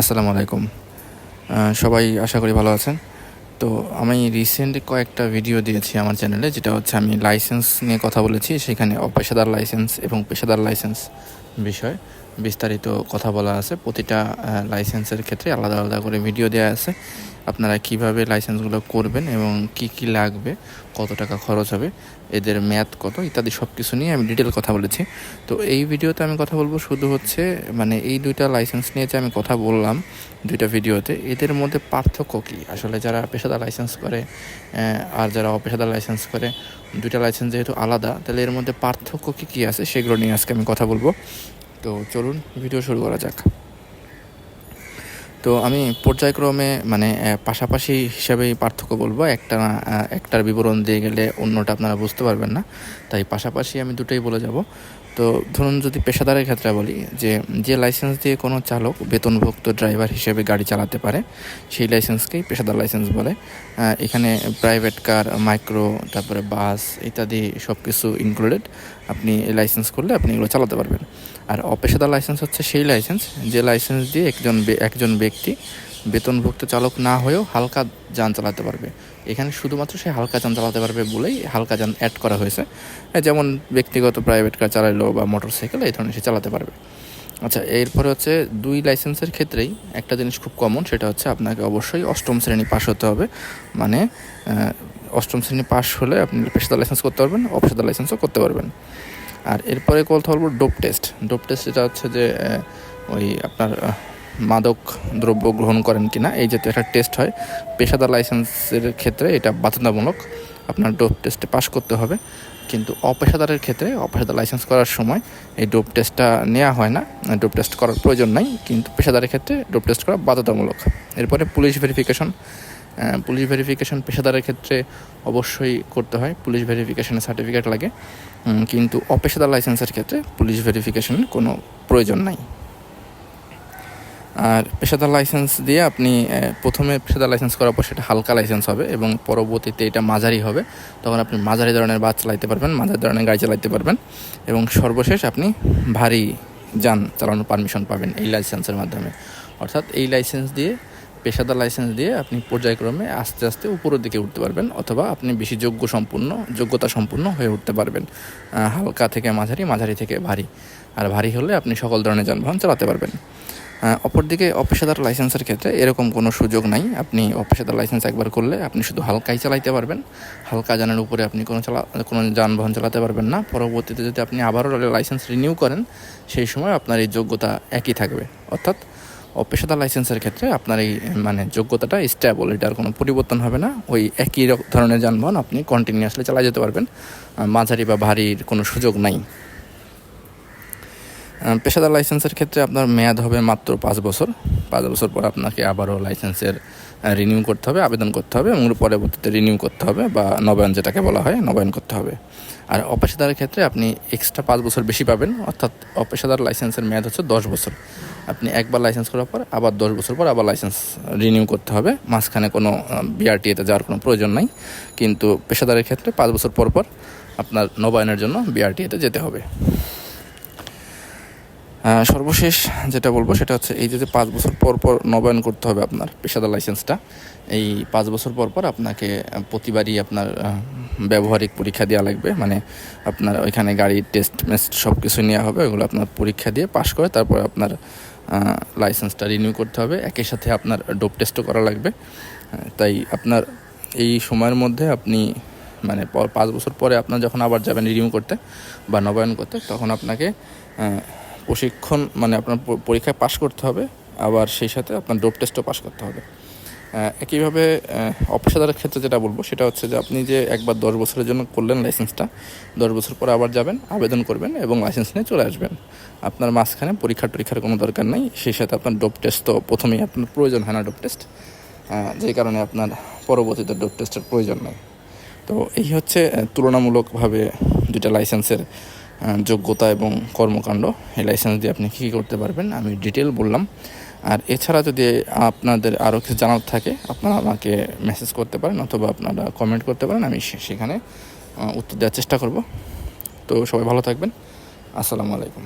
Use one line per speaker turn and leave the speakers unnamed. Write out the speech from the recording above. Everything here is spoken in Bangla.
আসসালামু আলাইকুম। সবাই আশা করি ভালো আছেন। তো আমি রিসেন্ট কয়েকটা ভিডিও দিয়েছি আমার চ্যানেলে যেটা হচ্ছে আমি লাইসেন্স নিয়ে কথা বলেছি, সেখানে অপেশাদার লাইসেন্স এবং পেশাদার লাইসেন্স বিষয়। বিস্তারিত কথা বলা আছে। প্রতিটা লাইসেন্সের ক্ষেত্রে আলাদা আলাদা করে ভিডিও দেওয়া আছে। আপনারা কীভাবে লাইসেন্সগুলো করবেন এবং কি কি লাগবে, কত টাকা খরচ হবে, এদের ম্যাথ কত, ইত্যাদি সব কিছু নিয়ে আমি ডিটেল কথা বলেছি। তো এই ভিডিওতে আমি কথা বলব শুধু হচ্ছে মানে এই দুইটা লাইসেন্স নিয়ে যে আমি কথা বললাম, দুইটা ভিডিওতে এদের মধ্যে পার্থক্য কী? আসলে যারা পেশাদার লাইসেন্স করে আর যারা অপেশাদার লাইসেন্স করে, দুইটা লাইসেন্স যেহেতু আলাদা, তাহলে এর মধ্যে পার্থক্য কী কী আছে, সেগুলো নিয়ে আজকে আমি কথা বলব। তো চলুন ভিডিও শুরু করা যাক। তো আমি পর্যায়ক্রমে মানে পাশাপাশি হিসাবেই পার্থক্য বলব। একটা একটার বিবরণ দিয়ে গেলে অন্যটা আপনারা বুঝতে পারবেন না। তাই পাশাপাশি আমি দুটোই বলে যাব। তো ধরুন যদি পেশাদারের ক্ষেত্রে বলি যে যে লাইসেন্স দিয়ে কোনো চালক বেতনভুক্ত ড্রাইভার হিসেবে গাড়ি চালাতে পারে, সেই লাইসেন্সকেই পেশাদার লাইসেন্স বলে। এখানে প্রাইভেট কার মাইক্রো তারপরে বাস ইত্যাদি সব কিছু ইনক্লুডেড আপনি এই লাইসেন্স করলে আপনি এগুলো চালাতে পারবেন। আর অপেশাদার লাইসেন্স হচ্ছে সেই লাইসেন্স যে লাইসেন্স দিয়ে একজন একজন ব্যক্তি বেতনভুক্ত চালক না হয়েও হালকা যান চালাতে পারবে। এখানে শুধুমাত্র সে হালকা যান চালাতে পারবে বলেই হালকা যান অ্যাড করা হয়েছে। এই যেমন ব্যক্তিগত প্রাইভেট কার চালাইলো বা মোটর সাইকেল এই ধরনের সে চালাতে পারবে। আচ্ছা এরপরে হচ্ছে দুই লাইসেন্সের ক্ষেত্রেই একটা জিনিস খুব কমন সেটা হচ্ছে আপনাকে অবশ্যই অষ্টম শ্রেণি পাশ হতে হবে। মানে অষ্টম শ্রেণি পাশ হলে আপনি পেশাদার লাইসেন্স করতে পারবেন, অপেশাদার লাইসেন্সও করতে পারবেন। আর এরপরে কথা বলব ডোপ টেস্ট ডোপ টেস্ট এটা হচ্ছে যে ওই আপনার মাদক দ্রব্য গ্রহণ করেন কিনা, এই জাতীয় একটা টেস্ট হয়। পেশাদার লাইসেন্সের ক্ষেত্রে এটা বাধ্যতামূলক। আপনার ডোপ টেস্টে পাশ করতে হবে। কিন্তু অপেশাদারের ক্ষেত্রে অপেশাদার লাইসেন্স করার সময় এই ডোপ টেস্টটা নেওয়া হয় না। ডোপ টেস্ট করার প্রয়োজন নাই। কিন্তু পেশাদারের ক্ষেত্রে ডোপ টেস্ট করা বাধ্যতামূলক। এরপরে পুলিশ ভেরিফিকেশন পুলিশ ভেরিফিকেশন পেশাদারের ক্ষেত্রে অবশ্যই করতে হয়। পুলিশ ভেরিফিকেশনের সার্টিফিকেট লাগে। কিন্তু অপেশাদার লাইসেন্সের ক্ষেত্রে পুলিশ ভেরিফিকেশনের কোনো প্রয়োজন নাই। আর পেশাদার লাইসেন্স দিয়ে আপনি প্রথমে পেশাদার লাইসেন্স করার পর সেটা হালকা লাইসেন্স হবে এবং পরবর্তীতে এটা মাঝারি হবে। তখন আপনি মাঝারি ধরনের বাস চালাইতে পারবেন, মাঝারি ধরনের গাড়ি চালাইতে পারবেন এবং সর্বশেষ আপনি ভারী যান চালানোর পারমিশন পাবেন এই লাইসেন্সের মাধ্যমে। অর্থাৎ এই লাইসেন্স দিয়ে, পেশাদার লাইসেন্স দিয়ে আপনি পর্যায়ক্রমে আস্তে আস্তে উপরের দিকে উঠতে পারবেন অথবা আপনি বেশি যোগ্য সম্পূর্ণ, যোগ্যতা সম্পূর্ণ হয়ে উঠতে পারবেন। হালকা থেকে মাঝারি মাঝারি থেকে ভারী। আর ভারী হলে আপনি সকল ধরনের যানবাহন চালাতে পারবেন। অপরদিকে অপেশাদার লাইসেন্সের ক্ষেত্রে এরকম কোনো সুযোগ নাই। আপনি অপেশাদার লাইসেন্স একবার করলে আপনি শুধু হালকাই চালাইতে পারবেন। হালকা যানের উপরে আপনি কোনো চালা কোনো যানবাহন চালাতে পারবেন না। পরবর্তীতে যদি আপনি আবারও লাইসেন্স রিনিউ করেন, সেই সময় আপনার এই যোগ্যতা একই থাকবে। অর্থাৎ অপেশাদার লাইসেন্সের ক্ষেত্রে আপনার এই মানে যোগ্যতাটা স্ট্যাবল এটার কোনো পরিবর্তন হবে না। ওই একই ধরনের যানবাহন আপনি কন্টিনিউয়াসলি চালা যেতে পারবেন। মাঝারি বা ভারীর কোনো সুযোগ নাই। পেশাদার লাইসেন্সের ক্ষেত্রে আপনার মেয়াদ হবে মাত্র পাঁচ বছর। পাঁচ বছর পর আপনাকে আবারও লাইসেন্সের রিনিউ করতে হবে, আবেদন করতে হবে এবং পরবর্তীতে রিনিউ করতে হবে বা নবায়ন যেটাকে বলা হয়, নবায়ন করতে হবে। আর অপেশাদারের ক্ষেত্রে আপনি এক্সট্রা পাঁচ বছর বেশি পাবেন, অর্থাৎ অপেশাদার লাইসেন্সের মেয়াদ হচ্ছে দশ বছর। আপনি একবার লাইসেন্স করার পর আবার দশ বছর পর আবার লাইসেন্স রিনিউ করতে হবে। মাঝখানে কোনো বিআরটিএতে যাওয়ার কোনো প্রয়োজন নাই। কিন্তু পেশাদারের ক্ষেত্রে পাঁচ বছর পর পর আপনার নবায়নের জন্য বিআরটিএতে যেতে হবে। সর্বশেষ যেটা বলব সেটা হচ্ছে এই যে পাঁচ বছর পর পর নবায়ন করতে হবে আপনার পেশাদার লাইসেন্সটা এই পাঁচ বছর পর পর আপনাকে প্রতিবারই আপনার ব্যবহারিক পরীক্ষা দেওয়া লাগবে। মানে আপনার ওইখানে গাড়ির টেস্ট মেস্ট সব কিছু নেওয়া হবে, ওগুলো আপনার পরীক্ষা দিয়ে পাশ করে তারপর আপনার লাইসেন্সটা রিনিউ করতে হবে। একই সাথে আপনার ডোপ টেস্টও করা লাগবে। তাই আপনার এই সময়ের মধ্যে আপনি মানে পাঁচ বছর পরে আপনার যখন আবার যাবেন রিনিউ করতে বা নবায়ন করতে, তখন আপনাকে প্রশিক্ষণ মানে আপনার পরীক্ষায় পাশ করতে হবে, আবার সেই সাথে আপনার ডোপ টেস্টও পাশ করতে হবে। একইভাবে অপেশাদারের ক্ষেত্রে যেটা বলব সেটা হচ্ছে যে আপনি যে একবার দশ বছরের জন্য করলেন লাইসেন্সটা, দশ বছর পর আবার যাবেন, আবেদন করবেন এবং লাইসেন্স নিয়ে চলে আসবেন। আপনার মাঝখানে পরীক্ষা টরীক্ষার কোনো দরকার নেই, সেই সাথে আপনার ডোপ টেস্ট তো প্রথমেই আপনার প্রয়োজন হয় না ডোপ টেস্ট যেই কারণে আপনার পরবর্তীতে ডোপ টেস্টের প্রয়োজন নেই। তো এই হচ্ছে তুলনামূলকভাবে দুটা লাইসেন্সের যোগ্যতা এবং কর্মকাণ্ড, এই লাইসেন্স দিয়ে আপনি কী করতে পারবেন, আমি ডিটেল বললাম। আর এছাড়া যদি আপনাদের আরও কিছু জানার থাকে, আপনারা আমাকে মেসেজ করতে পারেন অথবা আপনারা কমেন্ট করতে পারেন, আমি সেখানে উত্তর দেওয়ার চেষ্টা করব। তো সবাই ভালো থাকবেন। আসসালামু আলাইকুম।